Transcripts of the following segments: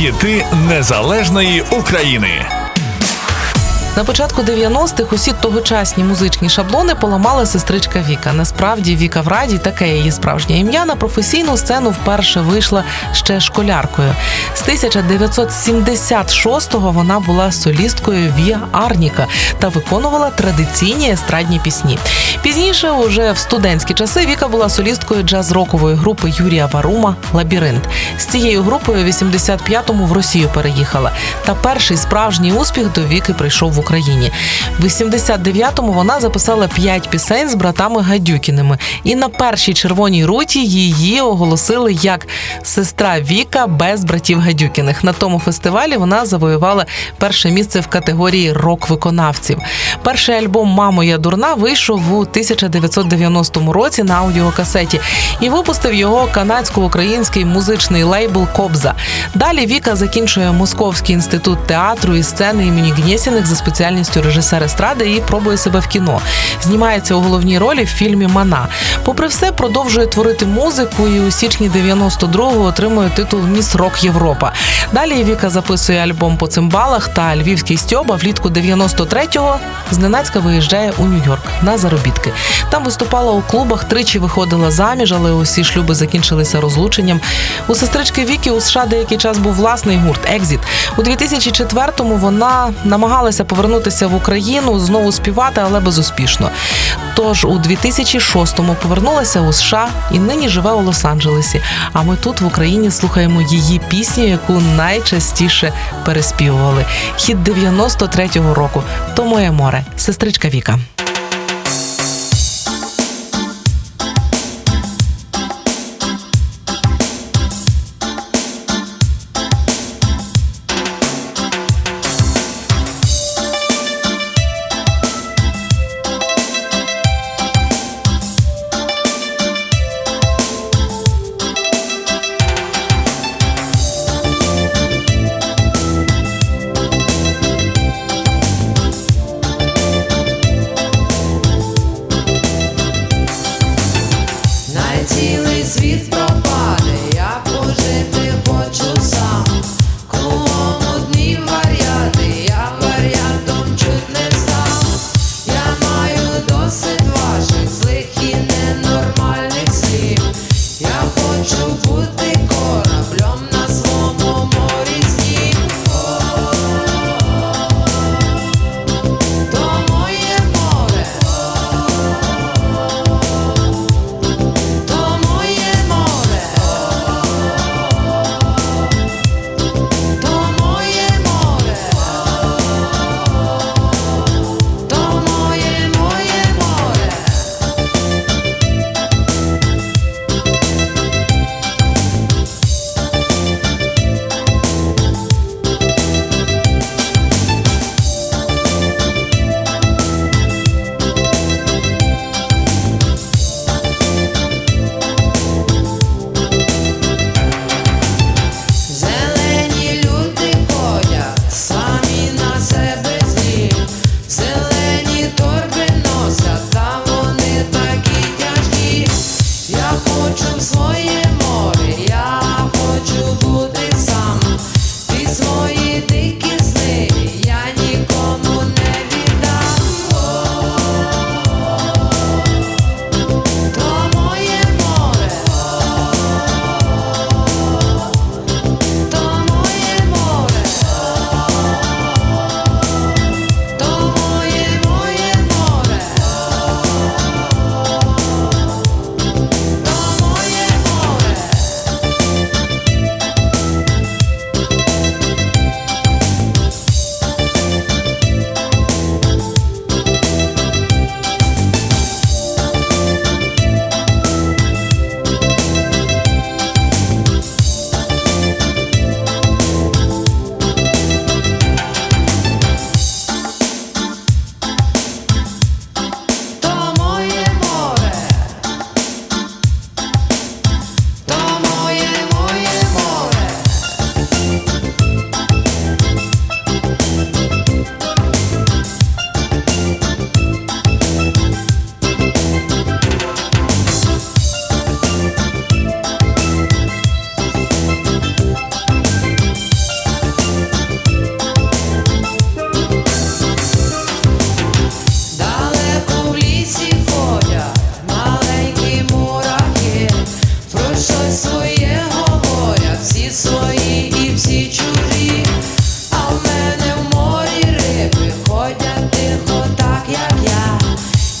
Хіти незалежної України. На початку 90-х усі тогочасні музичні шаблони поламала сестричка Віка. Насправді Віка в Раді, таке її справжнє ім'я, на професійну сцену вперше вийшла ще школяркою. З 1976-го вона була солісткою Віа Арніка та виконувала традиційні естрадні пісні. Пізніше, уже в студентські часи, Віка була солісткою джаз-рокової групи Юрія Варума Лабіринт. З цією групою в 85-му в Росію переїхала. Та перший справжній успіх до Віки прийшов в Україні. В 89-му вона записала п'ять пісень з братами Гадюкіними. І на першій червоній руті її оголосили як сестра Віка без братів Гадюкіних. На тому фестивалі вона завоювала перше місце в категорії рок-виконавців. Перший альбом Мамо, я дурна вийшов у 1990 році на аудіокасеті і випустив його канадсько-український музичний лейбл Кобза. Далі Віка закінчує Московський інститут театру і сцени імені Гнєсіних за спеціальністю режисер естради і пробує себе в кіно. Знімається у головній ролі в фільмі Мана. Попри все, продовжує творити музику і у січні 92-го отримує титул Міс Рок Європа. Далі Віка записує альбом по цимбалах та Львівський стьоба влітку 93-го зненацька виїжджає у Нью-Йорк на заробітки. Там виступала у клубах, тричі виходила заміж, але усі шлюби закінчилися розлученням. У сестрички Вікі у США деякий час був власний гурт Екзіт. У 2004-му вона намагалася повернутися в Україну, знову співати, але безуспішно. Тож у 2006-му повернулася у США і нині живе у Лос-Анджелесі. А ми тут в Україні слухаємо її пісню, яку найчастіше переспівували. Хід 93-го року. То моє море, сестричка Віка.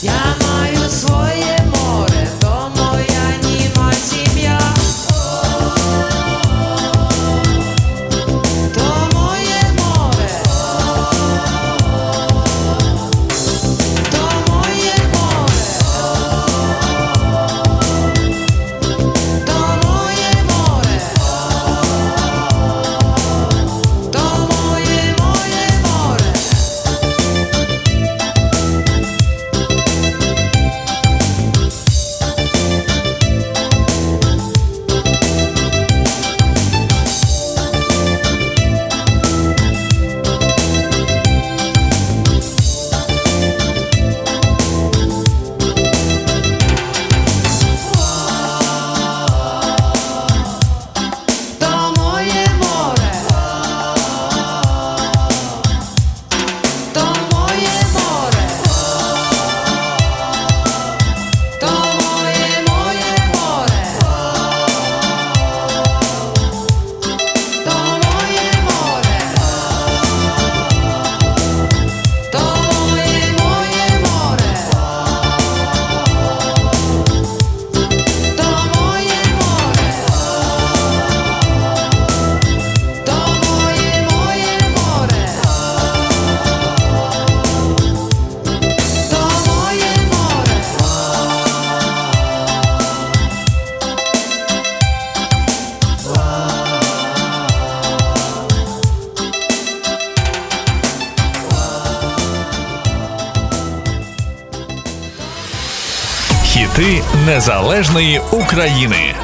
Yeah. Незалежної України.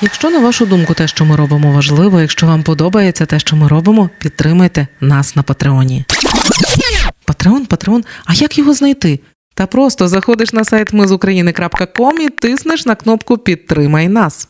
Якщо на вашу думку те, що ми робимо, важливо, якщо вам подобається те, що ми робимо, підтримайте нас на Патреоні. Патреон, Патреон, а як його знайти? Та просто заходиш на сайт ми з України.ком і тиснеш на кнопку Підтримай нас.